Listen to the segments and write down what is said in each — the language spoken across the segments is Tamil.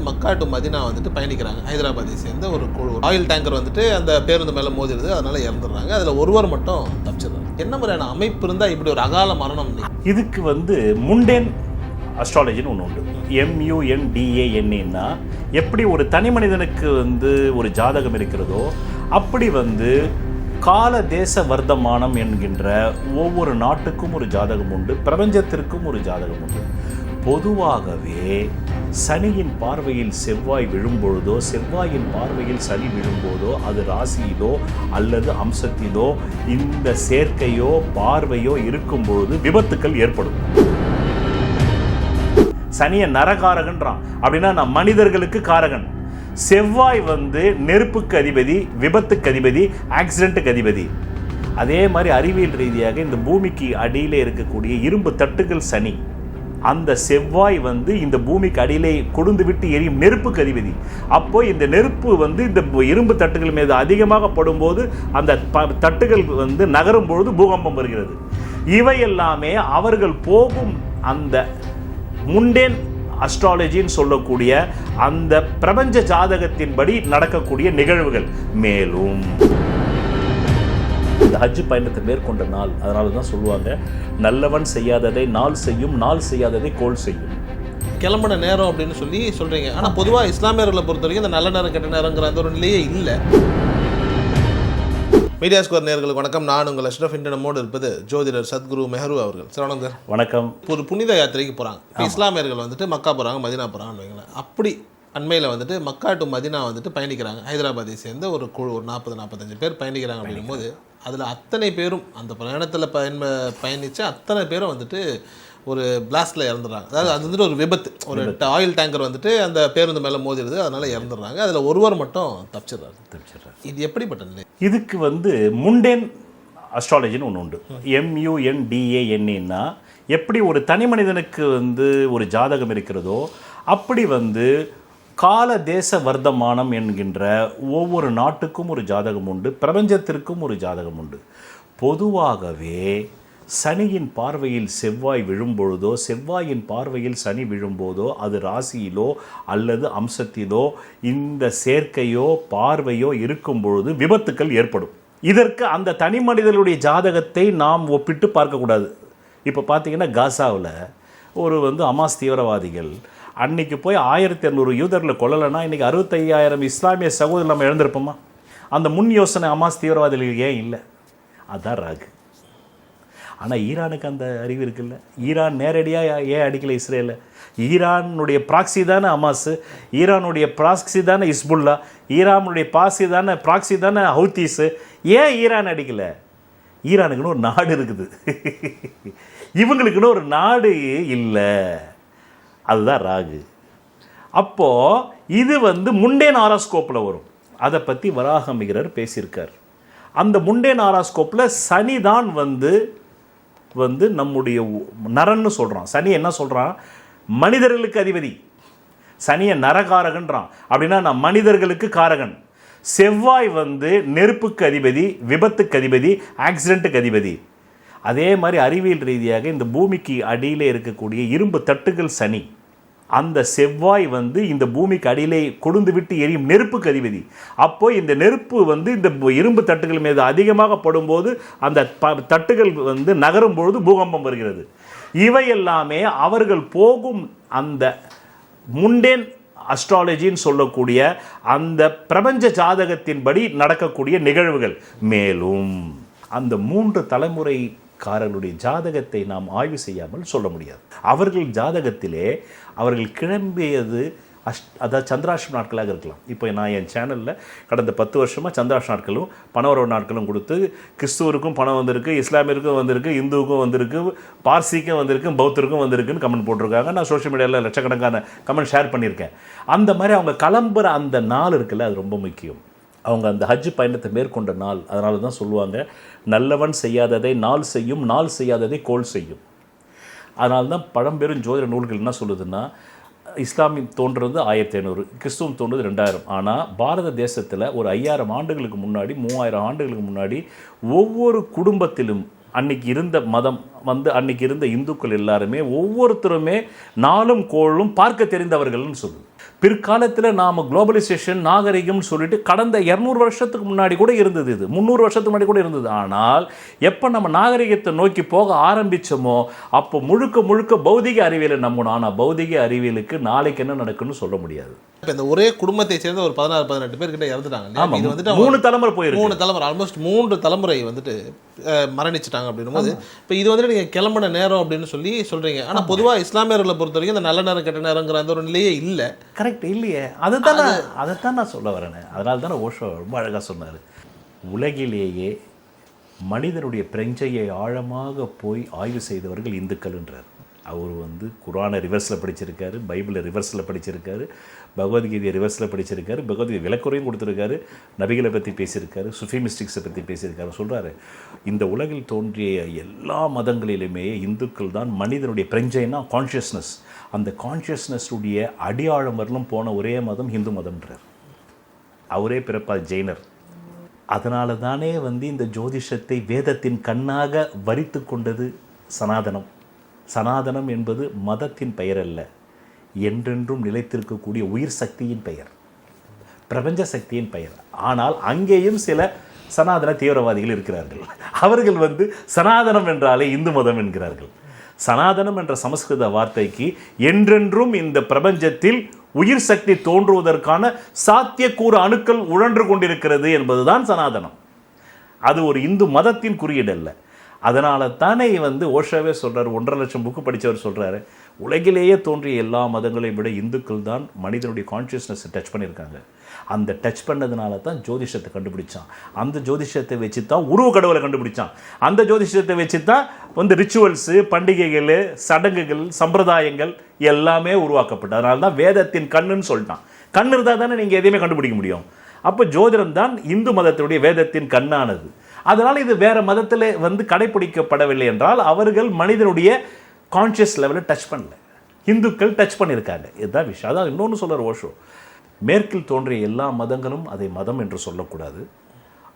மக்கா டு மதினா வந்துட்டு பயணிக்கிறாங்க. ஹைதராபாத்தை சேர்ந்த ஒரு குழு. ஆயில் டேங்கர் வந்துட்டு அந்த பேருந்து மேலே மோதிடுது. அதனால இறந்துடுறாங்க. அதில் ஒருவர் மட்டும் தப்பிச்சிடுறாங்க. என்ன மாதிரியான அமைப்பு இருந்தால் இப்படி ஒரு அகால மரணம் இதுக்கு வந்து முண்டேன் அஸ்ட்ராலஜின்னு ஒன்று உண்டு. எம்யூஎன்டிஏஎன்ஏன்னா எப்படி ஒரு தனி மனிதனுக்கு வந்து ஒரு ஜாதகம் இருக்கிறதோ அப்படி வந்து கால தேச வர்த்தமானம் என்கின்ற ஒவ்வொரு நாட்டுக்கும் ஒரு ஜாதகம் உண்டு. பிரபஞ்சத்திற்கும் ஒரு ஜாதகம் உண்டு. பொதுவாகவே சனியின் பார்வையில் செவ்வாய் விழும்பொழுதோ செவ்வாயின் பார்வையில் சனி விழும்போதோ அது ராசியிலோ அல்லது அம்சத்திலோ இந்த சேர்க்கையோ பார்வையோ இருக்கும் பொழுது விபத்துக்கள் ஏற்படும். சனிய நரகாரகன்றான். அப்படின்னா நான் மனிதர்களுக்கு காரகன். செவ்வாய் வந்து நெருப்புக்கு அதிபதி விபத்துக்கு அதிபதி ஆக்சிடென்ட்டுக்கு அதிபதி. அதே மாதிரி அறிவியல் ரீதியாக இந்த பூமிக்கு அடியிலே இருக்கக்கூடிய இரும்பு தட்டுகள் சனி. அந்த செவ்வாய் வந்து இந்த பூமிக்கு அடியிலே கொடுந்து விட்டு எரியும் நெருப்புக்கு அதிபதி அப்போ இந்த நெருப்பு வந்து இந்த இரும்பு தட்டுகள் மீது அதிகமாக படும்போது அந்த ப- தட்டுகள் வந்து நகரும் பொழுது பூகம்பம் வருகிறது. இவை எல்லாமே அவர்கள் போகும் அந்த முண்டேன் அஸ்ட்ராலஜின்னு சொல்லக்கூடிய அந்த பிரபஞ்ச ஜாதகத்தின்படி நடக்கக்கூடிய நிகழ்வுகள். மேலும் இந்த ஹஜ் பயணத்தை மேற்கொண்ட நாள். அதனால தான் சொல்லுவாங்க நல்லவன் செய்யாததை நாள் செய்யும் நாள் செய்யாததை கோல் செய்யும். கிளம்புன நேரம் அப்படின்னு சொல்லி சொல்கிறீங்க ஆனால் பொதுவாக இஸ்லாமியர்களை பொறுத்த வரைக்கும் இந்த நல்ல நேரம் கெட்ட நேரங்கிற அந்த ஒரு நிலையே இல்லை. மீடியா ஸ்கோர் நேர்களுக்கு வணக்கம். நான் உங்கள் அஷ்ரஃப் இன்று நம்மோடு இருப்பது ஜோதிடர் சத்குரு மெஹரு அவர்கள். சரவணன் சார் வணக்கம். ஒரு புனித யாத்திரைக்கு போகிறாங்க இஸ்லாமியர்கள் வந்துட்டு மக்கா போகிறாங்க மதினா வைங்களேன். அப்படி அண்மையில் வந்துட்டு மக்கா டு மதினா வந்துட்டு பயணிக்கிறாங்க. ஹைதராபாத்தை சேர்ந்த ஒரு குழு ஒரு நாற்பது நாற்பத்தஞ்சு பேர் பயணிக்கிறாங்க அப்படிங்கும்போது அதில் அத்தனை பேரும் அந்த பயணத்தில் பயன் பயணித்த அத்தனை பேரும் வந்துட்டு ஒரு பிளாஸ்டில் இறந்துடுறாங்க. அதாவது அது வந்துட்டு ஒரு விபத்து. ஒரு ஆயில் டேங்கர் வந்துட்டு அந்த பேருந்து மேலே மோதிடுது அதனால இறந்துடுறாங்க. அதில் ஒருவர் மட்டும் தப்பிச்சிடுறாரு. தெரிஞ்சிடுறேன். இது எப்படிப்பட்ட நிலை? இதுக்கு வந்து முண்டேன் அஸ்ட்ராலஜின்னு ஒன்று உண்டு. எம்யூஎன்டிஏஎன்ஏன்னா எப்படி ஒரு தனி மனிதனுக்கு வந்து ஒரு ஜாதகம் இருக்கிறதோ அப்படி வந்து கால தேச வர்த்தமானம் என்கின்ற ஒவ்வொரு நாட்டுக்கும் ஒரு ஜாதகம் உண்டு பிரபஞ்சத்திற்கும் ஒரு ஜாதகம் உண்டு. பொதுவாகவே சனியின் பார்வையில் செவ்வாய் விழும்பொழுதோ செவ்வாயின் பார்வையில் சனி விழும்போதோ அது ராசியிலோ அல்லது அம்சத்திலோ இந்த சேர்க்கையோ பார்வையோ இருக்கும் பொழுது விபத்துக்கள் ஏற்படும். இதற்கு அந்த தனி மனிதனுடைய ஜாதகத்தை நாம் ஒப்பிட்டு பார்க்கக்கூடாது. இப்போ பார்த்தீங்கன்னா காசாவில் ஒரு வந்து அமாஸ் தீவிரவாதிகள் அன்னைக்கு போய் ஆயிரத்தி இரநூறு யூதரில் கொல்லலைன்னா இன்றைக்கி அறுபத்தையாயிரம் இஸ்லாமிய சகோதரர் நம்ம இழந்திருப்போமா? அந்த முன் யோசனை அமாஸ் தீவிரவாதிகள் ஏன் இல்லை? அதுதான் ராகு. ஆனால் ஈரானுக்கு அந்த அறிவு இருக்குல்ல? ஈரான் நேரடியாக ஏன் அடிக்கலை இஸ்ரேலில் ஈரானுடைய ப்ராக்சி தானே அமாஸ் ஈரானுடைய ப்ராக்சி தானே இஸ்புல்லா ஈரானுடைய பாசி தானே ப்ராக்சி தானே ஹவுத்தீஸு. ஏன் ஈரான் அடிக்கலை? ஈரானுக்குன்னு ஒரு நாடு இருக்குது. இவங்களுக்குன்னு ஒரு நாடு இல்லை. அதுதான் ராகு. அப்போது இது வந்து முண்டேன் ஆராஸ்கோப்பில் வரும். அதை பற்றி வராகமிகரர் பேசியிருக்கார். அந்த முண்டேன் ஆராஸ்கோப்பில் சனி தான் வந்து வந்து நம்முடைய உ- நரன்னு சொல்கிறான் சனி என்ன சொல்கிறான் மனிதர்களுக்கு அதிபதி. சனியை நரகாரகன்றான். அப்படின்னா நான் மனிதர்களுக்கு காரகன். செவ்வாய் வந்து நெருப்புக்கு அதிபதி விபத்துக்கு அதிபதி ஆக்சிடென்ட்டுக்கு அதிபதி. அதே மாதிரி அறிவியல் ரீதியாக இந்த பூமிக்கு அடியில் இருக்கக்கூடிய இரும்பு தட்டுகள் சனி. அந்த செவ்வாய் வந்து இந்த பூமிக்கு அடியிலே கொடுந்து விட்டு எரியும் நெருப்புக்கு அதிபதி. அப்போ இந்த நெருப்பு வந்து இந்த இரும்பு தட்டுகள் மீது அதிகமாக படும்போது அந்த ப- தட்டுகள் வந்து நகரும் பொழுது பூகம்பம் வருகிறது. இவையெல்லாமே அவர்கள் போகும் அந்த முண்டேன் அஸ்ட்ராலஜின்னு சொல்லக்கூடிய அந்த பிரபஞ்ச ஜாதகத்தின்படி நடக்கக்கூடிய நிகழ்வுகள். மேலும் அந்த மூன்று தலைமுறை காரனுடைய ஜாதகத்தை நாம் ஆய்வு செய்யாமல் சொல்ல முடியாது. அவர்கள் ஜாதகத்திலே அவர்கள் கிளம்பியது அஷ் அதாவது சந்திராஷ்ட நாட்களாக இருக்கலாம். இப்போ நான் என் சேனலில் கடந்த பத்து வருஷமாக சந்திராஷ்ட நாட்களும் பணவரவு நாட்களும் கொடுத்து கிறிஸ்துவருக்கும் பணம் வந்திருக்கு இஸ்லாமியருக்கும் வந்திருக்கு இந்துவுக்கும் வந்திருக்கு பார்சிக்கும் வந்திருக்கு பௌத்தருக்கும் வந்திருக்குன்னு கமெண்ட் போட்டிருக்காங்க. நான் சோஷியல் மீடியாவில் லட்சக்கணக்கான கமெண்ட் ஷேர் பண்ணியிருக்கேன். அந்த மாதிரி அவங்க கிளம்புற அந்த நாள் இருக்குல்ல அது ரொம்ப முக்கியம். அவங்க அந்த ஹஜ் பயணத்தை மேற்கொண்ட நாள். அதனால தான் சொல்லுவாங்க நல்லவன் செய்யாததை நாள் செய்யும் நாள் செய்யாததை கோல் செய்யும். அதனால தான் பழம்பெரும் ஜோதிட நூல்கள் என்ன சொல்லுதுன்னா இஸ்லாமியம் தோன்றது ஆயிரத்தி ஐநூறு கிறிஸ்துவம் தோன்றது ரெண்டாயிரம். ஆனால் பாரத தேசத்தில் ஒரு ஐயாயிரம் ஆண்டுகளுக்கு முன்னாடி மூவாயிரம் ஆண்டுகளுக்கு முன்னாடி ஒவ்வொரு குடும்பத்திலும் அன்னைக்கு இருந்த மதம் வந்து அன்னைக்கு இருந்த இந்துக்கள் எல்லாருமே ஒவ்வொருத்தருமே நாளும் கோளும் பார்க்க தெரிந்தவர்கள்னு சொல்லுது. பிற்காலத்தில் நாம் குளோபலைசேஷன் நாகரிகம்னு சொல்லிட்டு கடந்த இரநூறு வருஷத்துக்கு முன்னாடி கூட இருந்தது இது. முந்நூறு வருஷத்துக்கு முன்னாடி கூட இருந்தது. ஆனால் எப்போ நம்ம நாகரிகத்தை நோக்கி போக ஆரம்பிச்சோமோ அப்போ முழுக்க முழுக்க பௌதிக அறிவியலை நம்பணும். ஆனால் பௌதிக அறிவியலுக்கு நாளைக்கு என்ன நடக்குன்னு சொல்ல முடியாது. இப்போ இந்த ஒரே குடும்பத்தை சேர்ந்த ஒரு பதினாறு பதினெட்டு பேர் கிட்ட இறந்துட்டாங்க இது வந்துட்டு மூணு தலைமுறை போயிருக்கு. மூணு தலைமுறை ஆல்மோஸ்ட் மூன்று தலைமுறை வந்துட்டு மரணிச்சிட்டாங்க அப்படின்னும் போது இப்போ இது வந்துட்டு நீங்கள் கிளம்பின நேரம் அப்படின்னு சொல்லி சொல்றீங்க. ஆனால் பொதுவாக இஸ்லாமியர்களை பொறுத்த வரைக்கும் இந்த நல்ல நேரம் கெட்ட நேரங்கிற அந்த ஒரு நிலையே இல்லை. கரெக்ட் இல்லையே. அதுதான் நான் அதைத்தான் நான் சொல்ல வரேனே. அதனால தானே ஓஷோ ரொம்ப அழகாக சொன்னார். உலகிலேயே மனிதனுடைய பிரஞ்சையை ஆழமாக போய் ஆய்வு செய்தவர்கள் இந்துக்கள்ன்றார் அவர் வந்து குரானை ரிவர்ஸில் படிச்சிருக்காரு பைபிளை ரிவர்ஸில் படிச்சிருக்காரு பகவத்கீதையை ரிவர்ஸில் படிச்சிருக்காரு பகவத்கீதை விளக்குறையும் கொடுத்துருக்காரு நபிகளை பற்றி பேசியிருக்காரு சுஃபி மிஸ்டிக்ஸை பற்றி பேசியிருக்காரு. சொல்கிறாரு இந்த உலகில் தோன்றிய எல்லா மதங்களிலுமே இந்துக்கள் தான் மனிதனுடைய பிரஞ்சைனா கான்ஷியஸ்னஸ் அந்த கான்ஷியஸ்னஸுடைய அடியாழம் வரலும் போன ஒரே மதம் ஹிந்து மதம்ன்றார். அவரே பிறப்பார் ஜெயினர். அதனால தானே வந்து இந்த ஜோதிஷத்தை வேதத்தின் கண்ணாக வரித்து கொண்டது சனாதனம். சனாதனம் என்பது மதத்தின் பெயர் அல்ல என்றென்றும் நிலைத்திருக்கக்கூடிய உயிர் சக்தியின் பெயர். பிரபஞ்ச சக்தியின் பெயர். ஆனால் அங்கேயும் சில சனாதன தீவிரவாதிகள் இருக்கிறார்கள். அவர்கள் வந்து சனாதனம் என்றாலே இந்து மதம் என்கிறார்கள். சனாதனம் என்ற சமஸ்கிருத வார்த்தைக்கு என்றென்றும் இந்த பிரபஞ்சத்தில் உயிர் சக்தி தோன்றுவதற்கான சாத்தியக்கூறு அணுக்கள் உழன்று கொண்டிருக்கிறது என்பதுதான் சனாதனம். அது ஒரு இந்து மதத்தின் குறியீடு அல்ல அதனால தானே வந்து ஓஷாவே சொல்கிறார் ஒன்றரை லட்சம் புக்கு படித்தவர் சொல்கிறாரு உலகிலேயே தோன்றிய எல்லா மதங்களையும் விட இந்துக்கள் தான் மனிதனுடைய கான்ஷியஸ்னஸ் டச் பண்ணியிருக்காங்க. அந்த டச் பண்ணதுனால தான் ஜோதிஷத்தை கண்டுபிடிச்சான். அந்த ஜோதிஷத்தை வச்சு தான் உருவ கடவுளை கண்டுபிடிச்சான். அந்த ஜோதிஷத்தை வச்சு தான் வந்து ரிச்சுவல்ஸு பண்டிகைகள் சடங்குகள் சம்பிரதாயங்கள் எல்லாமே உருவாக்கப்பட்டு அதனால தான் வேதத்தின் கண்ணுன்னு சொல்லிட்டான். கண் இருந்தால் தானே நீங்கள் எதையுமே கண்டுபிடிக்க முடியும். அப்போ ஜோதிடம் தான் இந்து மதத்தினுடைய வேதத்தின் கண்ணானது. அதனால் இது வேறு மதத்தில் வந்து கடைபிடிக்கப்படவில்லை என்றால் அவர்கள் மனிதனுடைய கான்ஷியஸ் லெவலில் டச் பண்ணல. இந்துக்கள் டச் பண்ணியிருக்காங்க. இதுதான் விஷயம். அதான் இன்னொன்று சொல்கிற ஓஷோ. மேற்கில் தோன்றிய எல்லா மதங்களும் அதை மதம் என்று சொல்லக்கூடாது.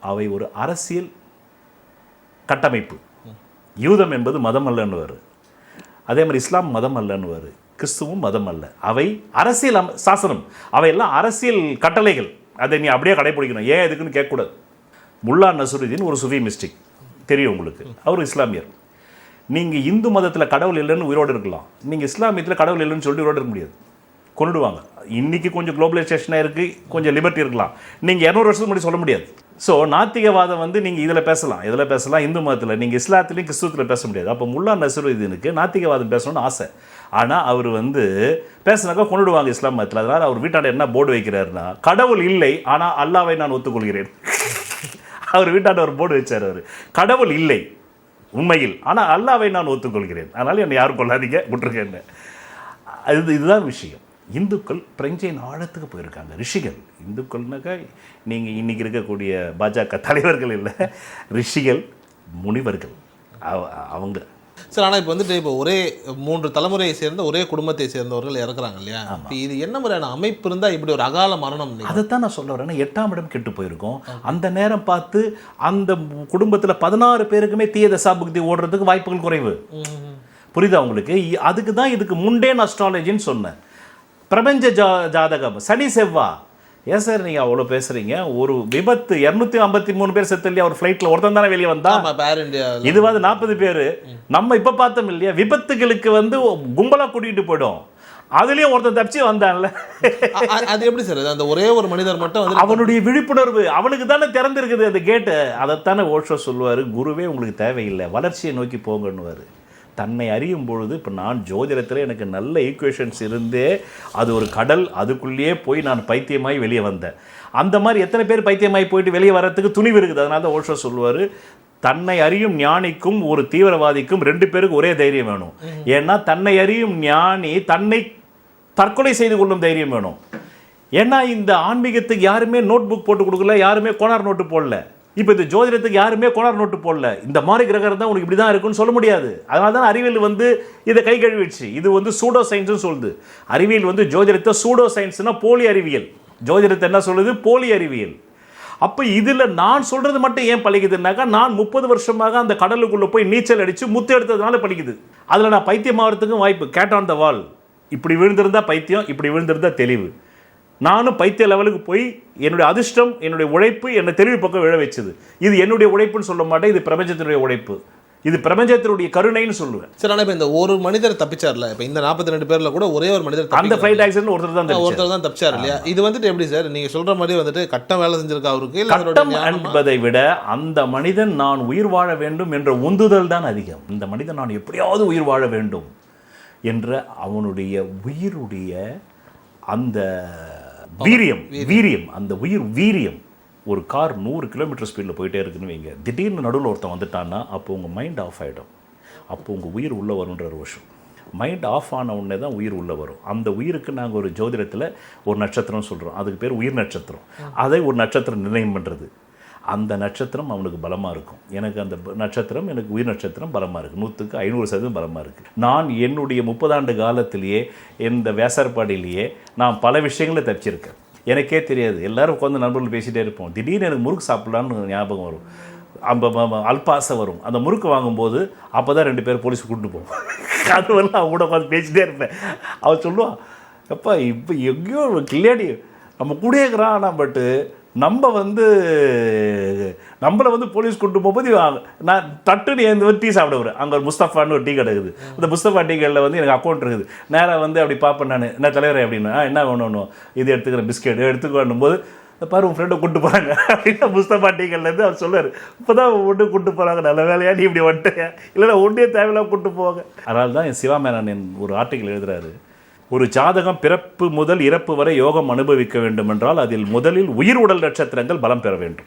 அவை ஒரு அரசியல் கட்டமைப்பு. யூதம் என்பது மதம் அல்லன்னுவார். அதே மாதிரி இஸ்லாம் மதம் அல்லன்னுவார். கிறிஸ்துவும் மதம் அல்ல. அவை அரசியல் அம் சாசனம். அவையெல்லாம் அரசியல் கட்டளைகள். அதை நீ அப்படியே கடைபிடிக்கணும் ஏன் எதுக்குன்னு கேட்கக்கூடாது. முல்லா நசருதீன் ஒரு சுஃபி மிஸ்டிக். தெரியும் உங்களுக்கு. அவர் இஸ்லாமியர். நீங்கள் இந்து மதத்தில் கடவுள் இல்லைன்னு உயிரோடு இருக்கலாம். நீங்கள் இஸ்லாமியத்தில் கடவுள் இல்லைன்னு சொல்லி உயிரோடு இருக்க முடியாது. கொண்டுடுவாங்க இன்றைக்கி கொஞ்சம் குளோபலைசேஷனாக இருக்குது கொஞ்சம் லிபர்ட்டி இருக்கலாம். நீங்கள் இரநூறு வருஷத்துக்கு முன்னாடி சொல்ல முடியாது. ஸோ நாத்திகவாதம் வந்து நீங்கள் இதில் பேசலாம் இதில் பேசலாம் இந்து மதத்தில். நீங்கள் இஸ்லாத்துலேயும் கிறிஸ்துவத்தில் பேச முடியாது. அப்போ முல்லா நசருதீனுக்கு நாத்திகவாதம் பேசணும்னு ஆசை. ஆனால் அவர் வந்து பேசினாக்கா கொண்டுடுவாங்க இஸ்லாம் மதத்தில். அதனால் அவர் வீட்டாண்ட என்ன போர்டு வைக்கிறாருன்னா கடவுள் இல்லை ஆனால் அல்லாவை நான் ஒத்துக்கொள்கிறேன். அவர் வீட்டாண்ட ஒரு போர்டு வச்சார் அவர். கடவுள் இல்லை உண்மையில். ஆனால் அல்லாவை நான் ஒத்துக்கொள்கிறேன். அதனால் என்னை யாரும் கொள்ளாதீங்க விட்டுருக்கேன் அது இதுதான் விஷயம். இந்துக்கள் பிரெஞ்சின் ஆழத்துக்கு போயிருக்காங்க. ரிஷிகள். இந்துக்கள்னாக்கா நீங்கள் இன்னைக்கு இருக்கக்கூடிய பாஜக தலைவர்கள் இல்லை. ரிஷிகள் முனிவர்கள். அவ- அவங்க. சரி ஆனால் இப்போ வந்துட்டு இப்போ ஒரே மூன்று தலைமுறையை சேர்ந்த ஒரே குடும்பத்தை சேர்ந்தவர்கள் இறக்குறாங்க இல்லையா? இப்போ இது என்ன மாதிரியான அமைப்பு இருந்தால் இப்படி ஒரு அகால மரணம் நீங்க- அதைத்தான் நான் சொல்ல வரேன். எட்டாம் இடம் கெட்டு போயிருக்கோம். அந்த நேரம் பார்த்து அந்த குடும்பத்தில் பதினாறு பேருக்குமே தீய தசாபுக்தி ஓடுறதுக்கு வாய்ப்புகள் குறைவு. புரியுதா உங்களுக்கு? அதுக்கு தான் இதுக்கு முண்டேன் அஸ்ட்ராலஜின்னு சொன்னேன். பிரபஞ்ச ஜா ஜாதகம். சனி செவ்வா. ஏன் சார் நீங்கள் அவ்வளோ பேசுகிறீங்க ஒரு விபத்து இரநூத்தி ஐம்பத்தி மூணு பேர் செத்து இல்லையா ஒரு ஃப்ளைட்டில் ஒருத்தன் தானே வெளியே வந்தா இந்தியா இதுவாது நாற்பது பேர். நம்ம இப்போ பார்த்தோம் இல்லையா? விபத்துகளுக்கு வந்து கும்பலாக கூட்டிகிட்டு போயிடும் அதுலேயும் ஒருத்தன் தப்பிச்சு வந்தான்ல. அது எப்படி சார்? அந்த ஒரே ஒரு மனிதர் மட்டும் வந்து அவனுடைய விழிப்புணர்வு அவனுக்கு தானே திறந்திருக்குது அந்த கேட்டு அதைத்தானே ஓஷோ சொல்லுவார் குருவே உங்களுக்கு தேவையில்லை. வளர்ச்சியை நோக்கி போங்கன்னுவார். தன்னை அறியும் பொழுது இப்போ நான் ஜோதிடத்தில் எனக்கு நல்ல ஈக்குவேஷன்ஸ் இருந்தே அது ஒரு கடல் அதுக்குள்ளேயே போய் நான் பைத்தியமாய் வெளியே வந்தேன். அந்த மாதிரி எத்தனை பேர் பைத்தியமாய் போயிட்டு வெளியே வர்றதுக்கு துணிவு இருக்குது. அதனால தான் ஓஷோ சொல்லுவார் தன்னை அறியும் ஞானிக்கும் ஒரு தீவிரவாதிக்கும் ரெண்டு பேருக்கு ஒரே தைரியம் வேணும். ஏன்னா தன்னை அறியும் ஞானி தன்னை தற்கொலை செய்து கொள்ளும் தைரியம் வேணும். ஏன்னா இந்த ஆன்மீகத்துக்கு யாருமே நோட் புக் போட்டு கொடுக்கல யாருமே கோனார் நோட்டு போடல. இப்போ இந்த ஜோதிடத்துக்கு யாருமே கோனார் நோட்டு போடல. இந்த மாதிரி கிரகம் தான் உனக்கு இப்படி தான் இருக்குன்னு சொல்ல முடியாது. அதனால தான் அறிவியல் வந்து இதை கை கழுவிடுச்சு. இது வந்து சூடோ சயின்ஸ்னு சொல்லுது. அறிவியல் வந்து ஜோதிடத்தை சூடோ சயின்ஸ்னா போலி அறிவியல். ஜோதிடத்தை என்ன சொல்லுது? போலி அறிவியல். அப்போ இதில் நான் சொல்கிறது மட்டும் ஏன் பழிக்குதுன்னாக்கா நான் முப்பது வருஷமாக அந்த கடலுக்குள்ளே போய் நீச்சல் அடித்து முத்து எடுத்ததுனால பழிக்குது. அதில் நான் பைத்தியம் ஆகிறதுக்கும் வாய்ப்பு. Cat on the wall. இப்படி விழுந்திருந்தா பைத்தியம் இப்படி விழுந்திருந்தா தெளிவு. நானும் பைத்திய லெவலுக்கு போய் என்னுடைய அதிர்ஷ்டம் என்னுடைய உழைப்பு என்னை தெளிவு பக்கம் விழ வச்சது. இது என்னுடைய உழைப்புன்னு சொல்ல மாட்டேன் இது பிரபஞ்சத்தினுடைய உழைப்பு. இது பிரபஞ்சத்தினுடைய கருணைன்னு சொல்லுவேன். சரி ஆனால் இப்போ இந்த ஒரு மனிதர் தப்பிச்சார்ல? இப்போ இந்த நாற்பத்தி ரெண்டு பேர்ல கூட ஒரே ஒரு மனிதர் அந்த. ஃப்ளைட் ஆக்சிடென்ட் ஒருத்தர் தான் ஒருத்தர் தான் தப்பிச்சார் இல்லையா? இது வந்துட்டு எப்படி சார்? நீங்க சொல்ற மாதிரி வந்துட்டு கட்டம் வேலை செஞ்சிருக்கா அவருக்கு? கட்டம்? என்பதை விட அந்த மனிதன் நான் உயிர் வாழ வேண்டும் என்ற உந்துதல் தான் அதிகம். இந்த மனிதன் நான் எப்படியாவது உயிர் வாழ வேண்டும் என்ற அவனுடைய உயிருடைய அந்த வீரியம் வீரியம். அந்த உயிர் வீரியம். ஒரு கார் நூறு கிலோமீட்டர் ஸ்பீடில் போயிட்டே இருக்குன்னு வைங்க. திடீர்னு நடுவில் ஒருத்தன் வந்துட்டான்னா அப்போ உங்கள் மைண்ட் ஆஃப் ஆகிடும் அப்போ உங்கள் உயிர் உள்ளே வரும்ன்ற ஒரு விஷயம். மைண்ட் ஆஃப் ஆன உடனே தான் உயிர் உள்ளே வரும். அந்த உயிருக்கு நாங்கள் ஒரு ஜோதிடத்தில் ஒரு நட்சத்திரம் சொல்கிறோம் அதுக்கு பேர் உயிர் நட்சத்திரம். அதை ஒரு நட்சத்திரம் நிர்ணயம் பண்ணுறது அந்த நட்சத்திரம் அவனுக்கு பலமாக இருக்கும். எனக்கு அந்த நட்சத்திரம் எனக்கு உயிர் நட்சத்திரம் பலமாக இருக்குது நூற்றுக்கு ஐநூறு சதவீதம் பலமாக இருக்குது நான் என்னுடைய முப்பதாண்டு காலத்திலேயே இந்த வேசார்பாடியிலேயே நான் பல விஷயங்களை தப்பிச்சிருக்கேன் எனக்கே தெரியாது. எல்லோரும் உட்காந்து நண்பர்கள் பேசிகிட்டே இருப்போம். திடீர்னு எனக்கு முறுக்கு சாப்பிட்லான்னு ஞாபகம் வரும். அந்த அல்பாசை வரும். அந்த முறுக்கு வாங்கும்போது அப்போ தான் ரெண்டு பேர் போலீஸ் கூட்டு போவோம். அது வந்து அவங்க கூட உட்காந்து பேசிகிட்டே இருப்பேன். அவன் சொல்லுவான் எப்பா இப்போ எங்கேயோ ஒரு கிளியாடி நம்ம கூட இருக்கிறான் ஆனால் பட்டு நம்ம வந்து நம்மளை வந்து போலீஸ் கூட்டு போகும்போது நான் தட்டுன்னு எழுந்து டீ சாப்பிட அங்கே ஒரு முஸ்தஃபான்னு ஒரு டீ கடை இருக்குது. அந்த முஸ்தஃபா டீ கடையில் வந்து எனக்கு அக்கௌண்ட் இருக்குது. நேராக வந்து அப்படி பார்ப்பேன் நான். என்ன தலைவரே? அப்படின்னா. என்ன வேணும் இது எடுத்துக்கிறேன் பிஸ்கெட் எடுத்துக்கணும் போது பாரு உன் ஃப்ரெண்டை கூட்டு போகிறாங்க அப்படின்னு முஸ்தபா டீக்கல்லேருந்து அவர் சொல்லுவார். இப்போ தான் ஒன்று கூட்டு போகிறாங்க நல்ல வேலையா? நீ இப்படி வந்துட்டேன் இல்லைன்னா ஒன்றே தேவையில்லாம கூட்டு போவாங்க. அதனால தான் என் சிவா மேனன் ஒரு ஆர்டிக்கல் எழுதுறாரு. ஒரு ஜாதகம் பிறப்பு முதல் இறப்பு வரை யோகம் அனுபவிக்க வேண்டும் என்றால் அதில் முதலில் உயிர் உடல் நட்சத்திரங்கள் பலம் பெற வேண்டும்.